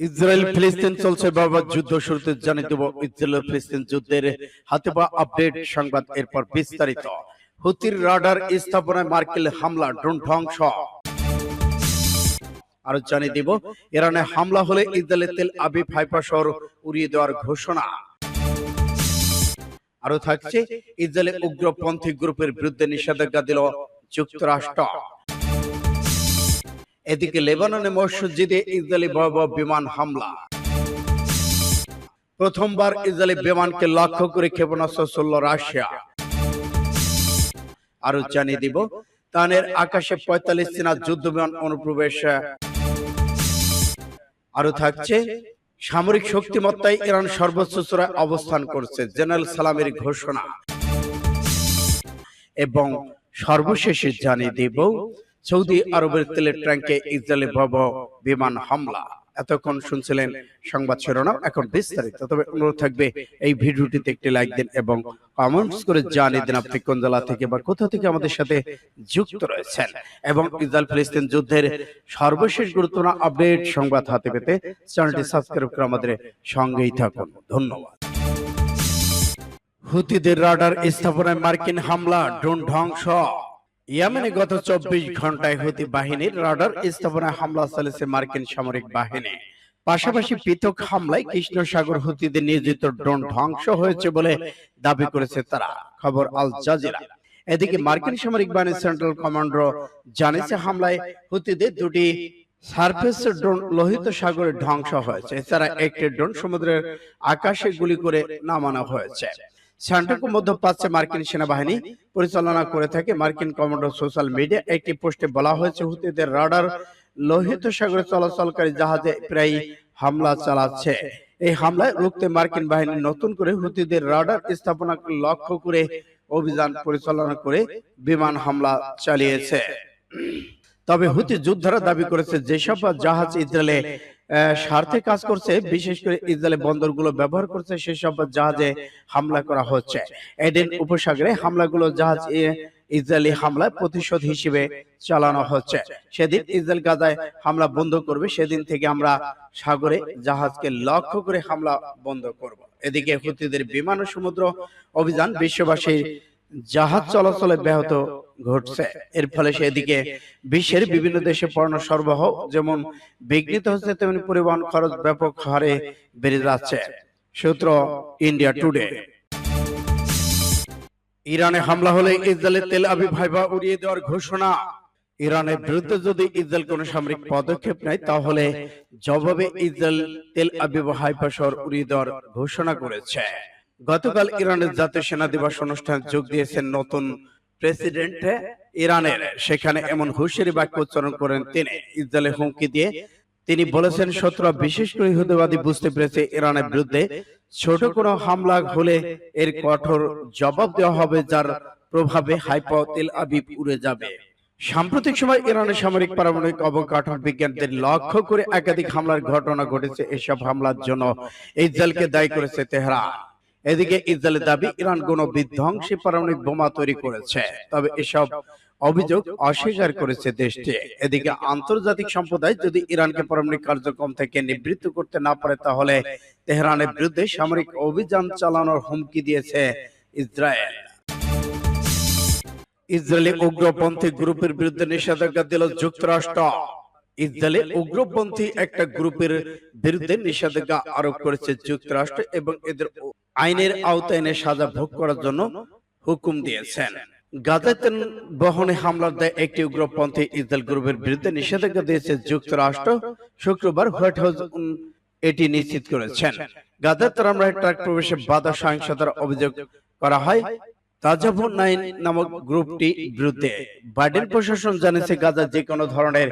Israel ফিলিস্তিন চলছে বাবা যুদ্ধ শুরুতে জানিয়ে দেব ইসরায়েল ফিলিস্তিন যুদ্ধের হাতে বা আপডেট সংবাদ এরপর বিস্তারিত। হুতির রাডার স্থাপনায় মার্কেল হামলা ড্রোন ধ্বংস আরও জানিয়ে দিব ইরানে হামলা হলে ইসরায়েলের তেল আবি ফাইফা শহর উড়িয়ে দেওয়ার ঘোষণা। আরও থাকছে ইসরায়েলের উগ্রপন্থী গ্রুপের বিরুদ্ধে নিষেধাজ্ঞা দিল যুক্তরাষ্ট্র। এদিকে লেবাননে মসজিদে ইসরায়েলি ভয়াবহ বিমান হামলা। প্রথমবার ইসরায়েলি বিমানকে লক্ষ্য করে ক্ষেপণাস্ত্র ছড়ল রাশিয়া। আরও জানিয়ে দিব, তানের আকাশে পঁয়তাল্লিশ চীনা যুদ্ধ বিমান অনুপ্রবেশ। আরও থাকছে, সামরিক শক্তিমত্তায় ইরান সর্বোচ্চ চূড়ায় অবস্থান করছে, জেনারেল সালামের ঘোষণা। এবং সর্বশেষে জানিয়ে দেব সৌদি আরবের তেলের ট্যাঙ্কে ইসরায়েলি ভব বিমান হামলা। এতক্ষণ শুনছিলেন সংবাদ শিরোনাম এখন বিস্তারিত। তবে অনুরোধ থাকবে এই ভিডিওটিতে একটি লাইক দিন এবং কমেন্টস করে জানিয়ে দিন আপনি কোন জেলা থেকে বা কোথা থেকে আমাদের সাথে যুক্ত রয়েছেন এবং ইসরায়েল ফিলিস্তিন যুদ্ধের সর্বশেষ গুরুত্বপূর্ণ আপডেট সংবাদ হাতে পেতে চ্যানেলটি সাবস্ক্রাইব করে আমাদের সঙ্গেই থাকুন। ধন্যবাদ। হুতিদের রাডার স্থাপনায় মার্কিন হামলা ড্রোন ধ্বংস ইয়েমেনে গত চব্বিশ ঘন্টায় হুতি বাহিনীর রাডার স্থাপনায় হামলা চালিয়েছে মার্কিন সামরিক বাহিনী। পাশাপাশি পৃথক হামলায় কৃষ্ণ সাগর হুতিদের নিয়োজিত ড্রোন ধ্বংস হয়েছে বলে দাবি করেছে তারা। খবর আল জাজিরা। এদিকে মার্কিন সামরিক বাহিনীর সেন্ট্রাল কমান্ডার জানিয়েছে হামলায় হুতিদের দুটি সার্ফেস ড্রোন লোহিত সাগরে ধ্বংস হয়েছে। এছাড়া একটি ড্রোন সমুদ্রের আকাশে গুলি করে নামানো হয়েছে। সান্টাকো মধ্যপ্রাচ্যে মার্কিন সেনাবাহিনী। পরিচালনা করে থাকে মার্কিন কমান্ডো সোশ্যাল মিডিয়া একটি পোস্টে বলা হয়েছে হুতিদের রাডার লোহিত সাগরে চলাচলকারী জাহাজে প্রায় হামলা চালাচ্ছে। এই হামলায় রুখতে মার্কিন বাহিনী নতুন করে হুতিদের রাডার স্থাপনাকে লক্ষ্য করে অভিযান পরিচালনা করে বিমান হামলা চালিয়েছে। তবে হুতি যোদ্ধারা দাবি করেছে যেসব জাহাজ ইসরায়েলে স্বার্থে কাজ করছে, বিশেষ করে ইসরায়েলের বন্দরগুলো ব্যবহার করছে সেসব জাহাজে হামলা করা হচ্ছে। এডেন উপসাগরে হামলাগুলো জাহাজ ইসরায়েলি হামলায় প্রতিশোধ হিসেবে চালানো হচ্ছে। সেদিন ইসরায়েল গাজায় হামলা বন্ধ করবে, সেদিন থেকে আমরা সাগরে জাহাজকে লক্ষ্য করে হামলা বন্ধ করব। এদিকে হুতিদের বিমান ও সমুদ্র অভিযান বিশ্ববাসী জাহাজ চলাচলে ব্যাহত ঘটছে। এর ফলে সেদিকে বিশ্বের বিভিন্ন দেশে পণ্য সরবরাহ যেমন বিঘ্নিত হচ্ছে তেমনি পরিবহন খরচ ব্যাপক হারে বেড়ে যাচ্ছে। সূত্র ইন্ডিয়া টুডে ইরানে হামলা হলে ইসরায়েলের তেল আবিব হাইবা উড়িয়ে দেওয়ার ঘোষণা। ইরানের বিরুদ্ধে যদি ইসরায়েল কোন সামরিক পদক্ষেপ নেয় তাহলে জবাবে ইসরায়েল তেল আবিব হাইফা শহর উড়িয়ে দেওয়ার ঘোষণা করেছে। গতকাল ইরানের জাতীয় সেনা দিবস অনুষ্ঠানে যোগ দিয়েছেন নতুন প্রেসিডেন্ট ইরানের। সেখানে এমন হুঁশিয়ারি বাক্য উচ্চারণ করেন তিনি। ইসরায়েলের হুমকি দিয়ে তিনি বলেছেন, শত্রুরা বিশেষ করে ইহুদিবাদী বুঝতে পেরেছে ইরানের বিরুদ্ধে ছোট কোনো হামলা হলে এর কঠোর জবাব দেওয়া হবে, যার প্রভাবে হাইপা তেল আবিব উড়ে যাবে। সাম্প্রতিক সময় ইরানের সামরিক পারমাণবিক অবকাঠামো বিজ্ঞানীদের লক্ষ্য করে একাধিক হামলার ঘটনা ঘটেছে। এসব হামলার জন্য ইসরায়েলকে দায়ী করেছে তেহরান। এদিকে ইসরায়েলের দাবি ইরান কোন বিধ্বংসী পারমাণবিক বোমা তৈরি করেছে। তবে এসব অভিযোগ অস্বীকার করেছে দেশটি। এদিকে আন্তর্জাতিক সম্প্রদায় যদি ইরানকে পারমাণবিক কার্যক্রম থেকে নিবৃত্ত করতে না পারে তাহলে তেহরানের বিরুদ্ধে সামরিক অভিযান চালানোর হুমকি দিয়েছে ইসরায়েল। ইসরায়েলি। উগ্রপন্থী গ্রুপের বিরুদ্ধে নিষেধাজ্ঞা দিল যুক্তরাষ্ট্র। ইসরায়েলে উগ্রপন্থী একটা গ্রুপের বিরুদ্ধে নিষেধাজ্ঞা আরোপ করেছে যুক্তরাষ্ট্র এবং এদের আইনের আওতায় সাজা ভোগ করার জন্য হুকুম দিয়েছেন। বহনে হামলার একটি উগ্রপন্থী ইসরায়েল গ্রুপের বিরুদ্ধে নিষেধাজ্ঞা দিয়েছে যুক্তরাষ্ট্র। শুক্রবার হোয়াইট হাউস এটি নিশ্চিত করেছেন। গাজায় তারা ট্রাক প্রবেশে বাধা সহিংসতার অভিযোগ করা হয়। তাজাবুর নাইন নামক গ্রুপটি বিরুদ্ধে বাইডেন প্রশাসন জানিয়েছে গাজা যে কোনো ধরনের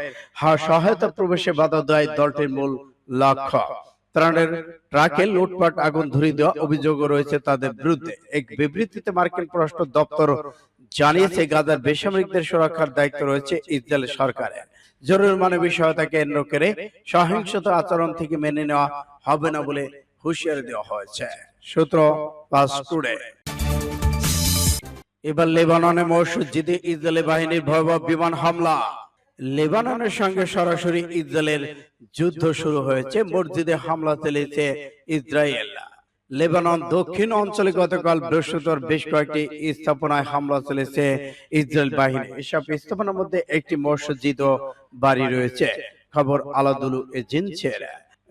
সহায়তা প্রবেশে বাধা দেয় দলটির মূল লক্ষ্য। ত্রাণের ট্রাকে লুটপাট, আগুন ধরিয়ে দেওয়া অভিযোগ রয়েছে তাদের বিরুদ্ধে। এক বিবৃতিতে মার্কিন পররাষ্ট্র দপ্তর জানিয়েছে, গাজার বেসামরিকদের সুরক্ষার দায়িত্ব রয়েছে ইসরায়েল সরকারের। জরুরি মানবিক সহায়তা কেন্দ্র করে সহিংসতা আচরণ থেকে মেনে নেওয়া হবে না বলে হুঁশিয়ারি দেওয়া হয়েছে। সূত্র টুডে। এবার লেবাননে মসজিদে ইসরায়েলি বাহিনীর ভয়াবহ বিমান হামলা। লেবাননের সঙ্গে সরাসরি ইসরায়েলের যুদ্ধ শুরু হয়েছে, মসজিদে হামলা চালিয়েছে ইসরায়েল। লেবানন দক্ষিণ অঞ্চলে গতকাল বৃহস্পতিবার বেশ কয়েকটি স্থাপনায় হামলা চলেছে ইসরায়েল বাহিনী। এসব স্থাপনার মধ্যে একটি মসজিদ ও বাড়ি রয়েছে। খবর আলাদুলু এজেন্সির।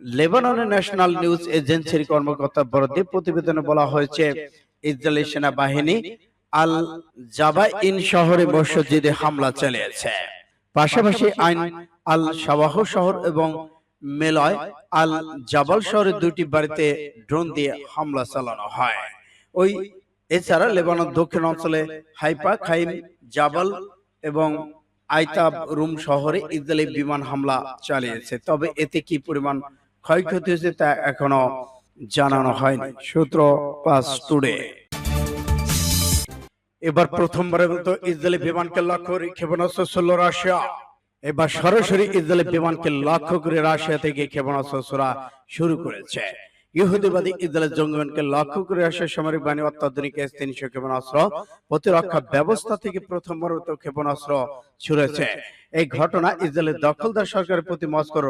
লেবাননের ন্যাশনাল নিউজ এজেন্সির কর্মকর্তা বরাদ্দে প্রতিবেদনে বলা হয়েছে, ইসরায়েলি সেনাবাহিনী আল জাবাইন শহরে মসজিদে হামলা চালিয়েছে। পাশাপাশি আইন আল সাবাহ শহর এবং মেলয় আল জাবাল শহরের দুটি বাড়িতে ড্রোন দিয়ে হামলা চালানো হয়। ওই এছাড়া লেবানন দক্ষিণ অঞ্চলে হাইপা খাইম, জাবাল এবং আইতাব রুম শহরে ইসরায়েলি বিমান হামলা চালিয়েছে। তবে এতে কি পরিমাণ ক্ষয়ক্ষতি হয়েছে তা এখনও জানানো হয়নি। সূত্র পাস টুডে। এবার প্রথমবারের মতো ইসরায়েলি বিমানকে লক্ষ্য করে ক্ষেপণাস্ত্র ছড়ল রাশিয়া। এবার সরাসরি ইসরায়েলি বিমানকে লক্ষ্য করে রাশিয়া থেকে ক্ষেপণাস্ত্র ছোড়া শুরু করেছে। ইহুদিবাদী ইসরায়েলের জঙ্গিবানকে লক্ষ্য করে রাশিয়ার সামরিক বাহিনী অত্যাধুনিক এস তিনশো ক্ষেপণাস্ত্র প্রতিরক্ষা ব্যবস্থা থেকে প্রথমবারের মতো ক্ষেপণাস্ত্র ছুড়েছে। এই ঘটনা ইসরায়েলের দখলদার সরকারের প্রতি মস্কোর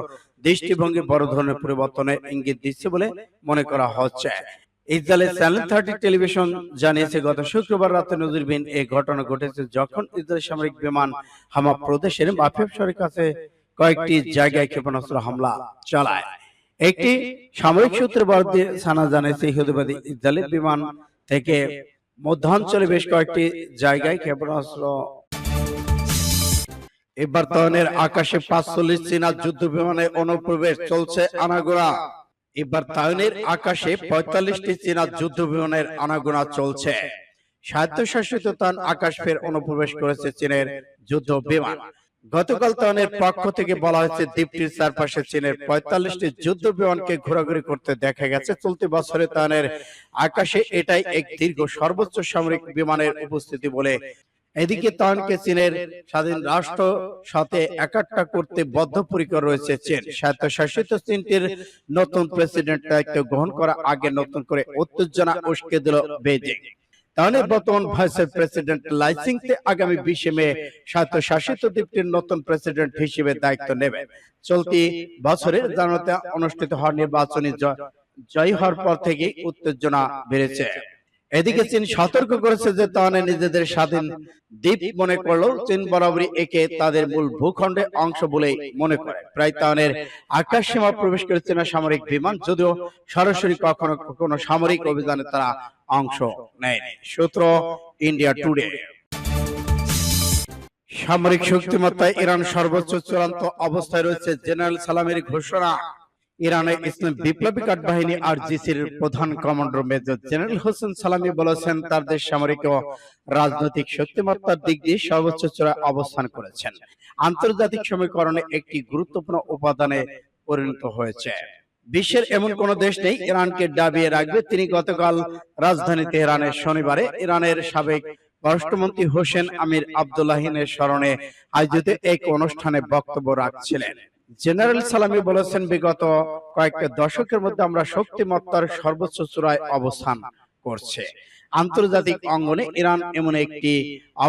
দৃষ্টিভঙ্গি বড় ধরনের পরিবর্তনের ইঙ্গিত দিচ্ছে বলে মনে করা হচ্ছে। ইসরায়েলের চ্যানেল থার্টি টেলিভিশন জানিয়েছে গত শুক্রবার রাতে এই ঘটনা ঘটেছে যখন ইসরায়েল সামরিক বিমান হামা প্রদেশের শহরের কাছে কয়েকটি জায়গায় ক্ষেপণাস্ত্র হামলা চালায়। একটি সামরিক সূত্রে বরাদ দিয়ে সানা জানিয়েছে ইহুদিবাদী ইসরায়েলের বিমান থেকে মধ্যাঞ্চলে বেশ কয়েকটি জায়গায় ক্ষেপণাস্ত্র এবার তহনের আকাশে পাঁচচল্লিশ চীনা যুদ্ধ বিমানে অনুপ্রবেশ চলছে আনাগোনা এবার তাইনের আকাশে পঁয়তাল্লিশটি চীনা যুদ্ধ বিমানের আনাগোনা চলছে। স্বায়ত্তশাসিত তান আকাশ ফের অনুপ্রবেশ করেছে চীনের যুদ্ধ বিমান। গতকাল তানের পক্ষ থেকে বলা হয়েছে দ্বীপটির চারপাশে চীনের পঁয়তাল্লিশটি যুদ্ধ বিমানকে ঘোরাঘুরি করতে দেখা গেছে। চলতি বছরে তানের আকাশে এটাই এক দীর্ঘ সর্বোচ্চ সামরিক বিমানের উপস্থিতি বলে এদিকে তানকে চীনের স্বাধীন রাষ্ট্র সাথে একাট্টা করতে বদ্ধপরিকর রয়েছে চীন। স্বায়ত্তশাসিত চীনটির নতুন প্রেসিডেন্ট দায়িত্ব গ্রহণ করা আগে নতুন করে উত্তেজনা উস্কে দিল বেজিং তাহলে বর্তমান ভাইস প্রেসিডেন্ট লাইসিংতে আগামী বিশে মে স্বায়ত্তশাসিত দ্বীপটির নতুন প্রেসিডেন্ট হিসেবে দায়িত্ব নেবে। চলতি বছরের জানুয়ারিতে অনুষ্ঠিত হওয়া নির্বাচনী জয় জয়ী হওয়ার পর থেকে উত্তেজনা বেড়েছে। এদিকে চীন সতর্ক করেছে যে তাহলে নিজেদের স্বাধীন দ্বীপ মনে করলেও চীন বরাবরই একে তাদের মূল ভূখণ্ডে অংশ বলেই মনে করে। প্রায় তাহলে আকাশ সীমা প্রবেশ করেছে না সামরিক বিমান যদিও সরাসরি কখনো কখনো সামরিক অভিযানে তারা অংশ নেয়নি। সূত্র ইন্ডিয়া টুডে সামরিক শক্তিমত্তায় ইরান সর্বোচ্চ চূড়ান্ত অবস্থায় রয়েছে জেনারেল সালামের ঘোষণা। ইরানের ইসলাম বিপ্লবী কাঠ বাহিনী আর জিসির প্রধান কমান্ডার মেজর জেনারেল হোসেন সালামি বলেছেন, তার দেশ সামরিক ও রাজনৈতিক শক্তিমত্তার দিক দিয়ে সর্বোচ্চ চূড়ায় অবস্থান করেছেন। আন্তর্জাতিক সমীকরণে একটি গুরুত্বপূর্ণ উপাদানে পরিণত হয়েছে। বিশ্বের এমন কোন দেশ নেই, ইরানকে ডাবিয়ে রাখবে। তিনি গতকাল রাজধানী তেহরানের শনিবারে ইরানের সাবেক পররাষ্ট্রমন্ত্রী হোসেন আমির আব্দুল্লাহিনের স্মরণে আয়োজিত এক অনুষ্ঠানে বক্তব্য রাখছিলেন। জেনারেল সালামি বলেছেন, বিগত কয়েকটা দশকের মধ্যে আমরা শক্তিমত্তার সর্বোচ্চ চূড়ায় অবস্থান করছে। আন্তর্জাতিক অঙ্গনে ইরান এমন একটি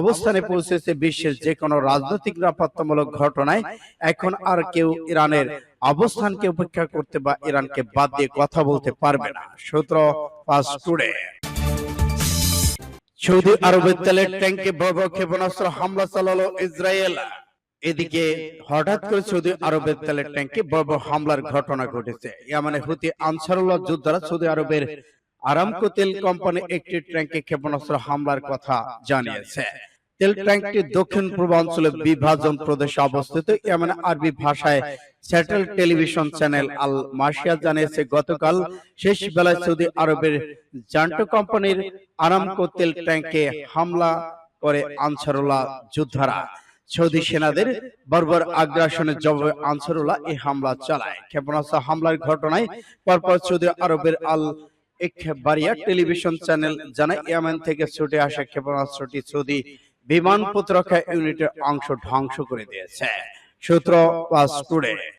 অবস্থানে পৌঁছেছে, বিশ্বের যে কোনো রাজনৈতিক নিরাপত্তামূলক ঘটনায়। এখন আর কেউ ইরানের অবস্থানকে উপেক্ষা করতে বা ইরানকে বাদ দিয়ে কথা বলতে পারবে না। সূত্র পাস টুডে। সৌদি আরবের তেলের ট্যাঙ্কে বড় ক্ষেপণাস্ত্র হামলা চালালো ইসরায়েল। এদিকে হঠাৎ করে সৌদি আরবের তেলের ট্যাঙ্কে বড় হামলার ঘটনা ঘটেছে। ইয়ামানে হুতি আনসারুল্লাহ যোদ্ধারা সৌদি আরবের আরামকো তেল কোম্পানি একটি ট্যাঙ্কে ক্ষেপণাস্ত্র হামলার কথা জানিয়েছে। তেল ট্যাঙ্কটি দক্ষিণ পূর্বাঞ্চলে বিভাজন প্রদেশে অবস্থিত। এমন আরবি ভাষায় স্যাটেলাইট টেলিভিশন চ্যানেল আল মার্শিয়া জানিয়েছে, গতকাল শেষ বেলায় সৌদি আরবের জান্টো কোম্পানির আরামকো তেল ট্যাঙ্কে হামলা করে আনসারুল্লাহ যোদ্ধারা। সৌদি সেনাদের বর্বর আগ্রাসনের জবাবে আনসারুল্লাহ এই হামলা চালায়। ক্ষেপণাস্ত্র হামলার ঘটনায় পরপর সৌদি আরবের আল বারিয়া টেলিভিশন চ্যানেল জানায় ইয়ামেন থেকে ছুটে আসা ক্ষেপণাস্ত্রটি সৌদি বিমান প্রতিরক্ষা ইউনিটের অংশ ধ্বংস করে দিয়েছে। সূত্র পাস টুডে।